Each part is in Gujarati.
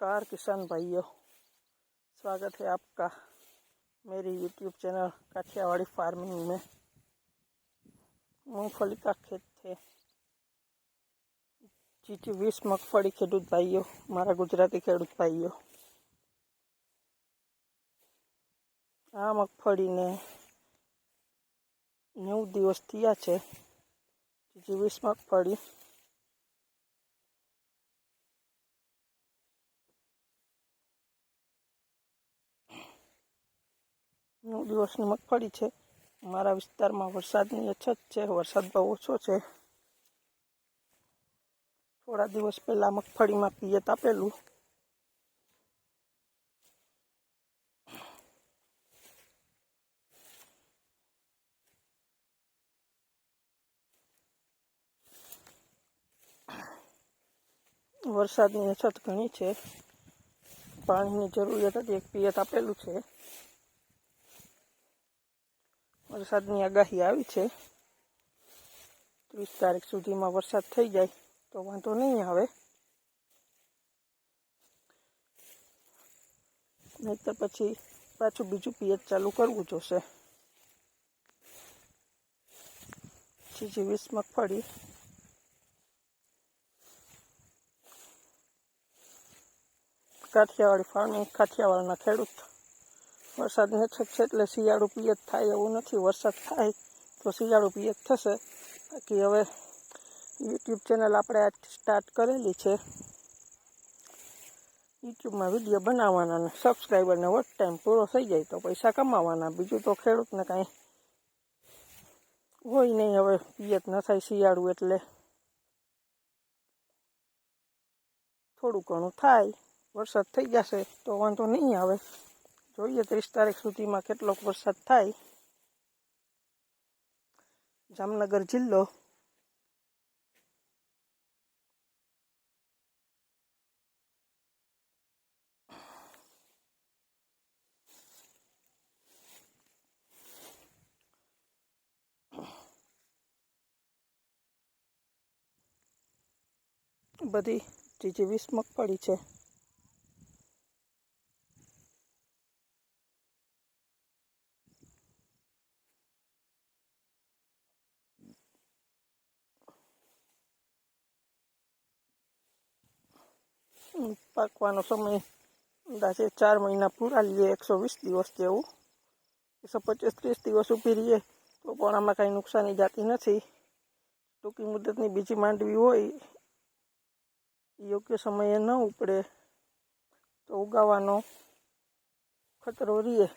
नमस्कार किसान भाइयों स्वागत है आपका मेरी यूट्यूब चैनल काठियावाड़ी फार्मिंग में मूंगफली का खेत है जीटी વીસ મગફળી ખેડૂત ભાઈઓ મારા ગુજરાતી ખેડૂત ભાઈઓ આ મગફળીને નેવું દિવસ થયા છે જીટી વીસ મગફળી દિવસની મગફળી છે. મારા વિસ્તારમાં વરસાદની અછત છે. વરસાદ બહુ ઓછો છે. થોડા દિવસ પહેલાં મગફળીમાં પિયત આપેલું. વરસાદની અછત ઘણી છે. પાણીની જરૂરિયાત હતી એક પિયત આપેલું છે. વરસાદની આગાહી આવી છે. ત્રીસ તારીખ સુધીમાં વરસાદ થઈ જાય તો વાંધો નહીં આવે. નહીતર પછી પાછું બીજું પિયત ચાલુ કરવું જોશે. જીજી વીસ મગફળી. કાઠિયાવાડી ફાર્મિંગ કાઠિયાવાડના ખેડૂત. વરસાદની અછત છે એટલે શિયાળુ પિયત થાય એવું નથી, વરસાદ થાય તો શિયાળુ પિયત થશે. બાકી હવે યુટ્યુબ ચેનલ આપણે આજ સ્ટાર્ટ કરેલી છે. યુટ્યુબમાં વીડિયો બનાવવાના અને સબસ્ક્રાઈબરને વોટ ટાઈમ પૂરો થઈ જાય તો પૈસા કમાવાના, બીજું તો ખેડૂતને કાંઈ હોય નહીં હવે પિયત ન થાય શિયાળુ એટલે. થોડું ઘણું થાય, વરસાદ થઈ જશે તો વાંધો નહીં આવે. જોઈએ ત્રીસ તારીખ સુધીમાં કેટલોક વરસાદ થાય. જામનગર જિલ્લો. બધી જીજી વીસ મગફળી છે. પાકવાનો સમય અંદાજે ચાર મહિના પૂરા લઈએ એકસો વીસ દિવસ જેવું એકસો પચીસ ત્રીસ દિવસ ઊભી રહીએ તો પણ આમાં કાંઈ નુકસાની જાતી નથી ટૂંકી મુદતની બીજી માંડવી હોય યોગ્ય સમયે ન ઉપડે તો ઉગાવાનો ખતરો રહીએ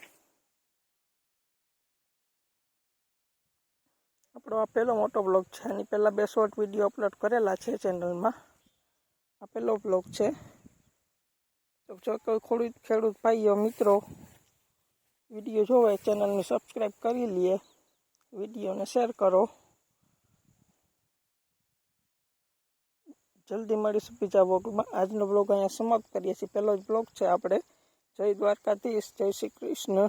આપણો આ પહેલો મોટો બ્લોગ છે એની પહેલાં બે શોર્ટ વીડિયો અપલોડ કરેલા છે ચેનલમાં આ પહેલો બ્લોગ છે કોઈ ખેડૂત ખેડૂત ભાઈઓ, મિત્રો, વીડિયો જોવે ચેનલને સબસ્ક્રાઈબ કરી લઈએ વિડીયોને શેર કરો. જલ્દી મળીશું બીજા બ્લોગમાં આજનો બ્લોગ અહીંયા સમાપ્ત કરીએ છીએ. પહેલો જ બ્લોગ છે આપણે. જય દ્વારકાધીશ, જય શ્રી કૃષ્ણ,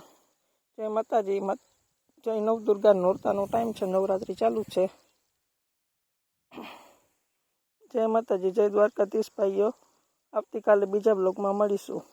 જય માતાજી જય નવદુર્ગા. નોરતાનો ટાઈમ છે, નવરાત્રિ ચાલુ છે. જય માતાજી, જય દ્વારકાધીશ ભાઈઓ. આવતીકાલે બીજા બ્લોગમાં મળીશું.